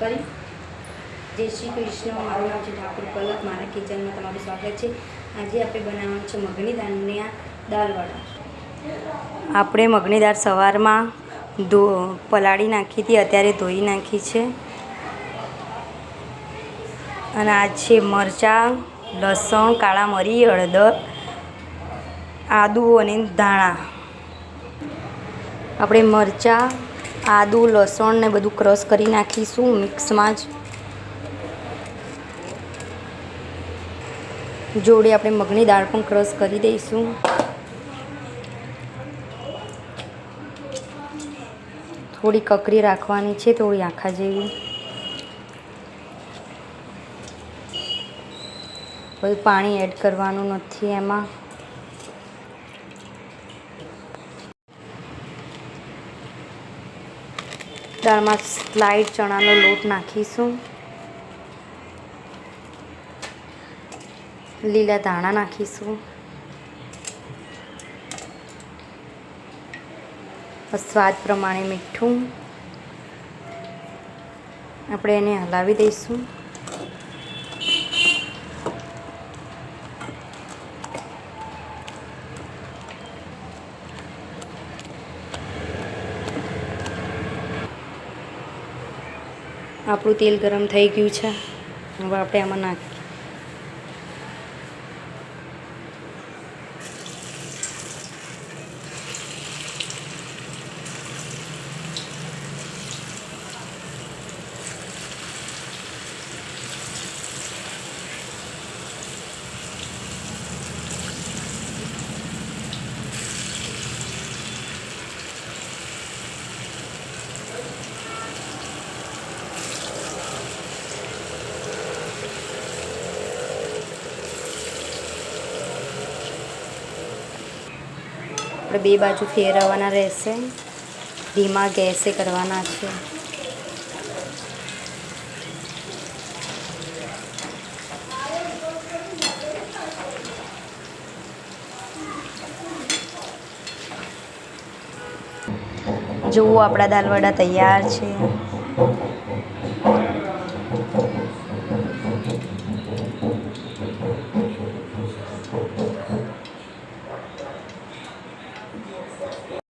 કરી. જય શ્રી કૃષ્ણ. મારું નામ છે ઠાકોર પલક. મારા કિચનમાં તમારું સ્વાગત છે. આજે આપણે બનાવવાનું છે મગની દાળના દાળવડા આપણે મગની દાળ સવારમાં ધો પલાળી નાખી હતી, અત્યારે ધોઈ નાખી છે. અને આ છે મરચાં, લસણ, કાળા મરી, હળદર, આદુ અને ધાણા. આપણે મરચાં આદુ, લસણ ને બધું ક્રશ કરી નાખીશું મિક્સમાં જ. જોડે આપણે મગની દાળ પણ ક્રશ કરી દઈશું. થોડી કકરી રાખવાની છે, થોડી આખા જેવી. કોઈ પાણી એડ કરવાનું નથી એમાં. દાળમાં સ્લાઇડ ચણાનો લોટ નાખીશું. લીલા ધાણા નાખીશું. સ્વાદ પ્રમાણે મીઠું. આપણે એને હલાવી દઈશું. આપણું તેલ ગરમ થઈ ગયું છે. હવે આપણે આમાં નાખી આપણે બે બાજુ ફેરવવાના રહેશે. ધીમા ગેસે કરવાના છે. જુઓ આપણા દાલવડા તૈયાર છે.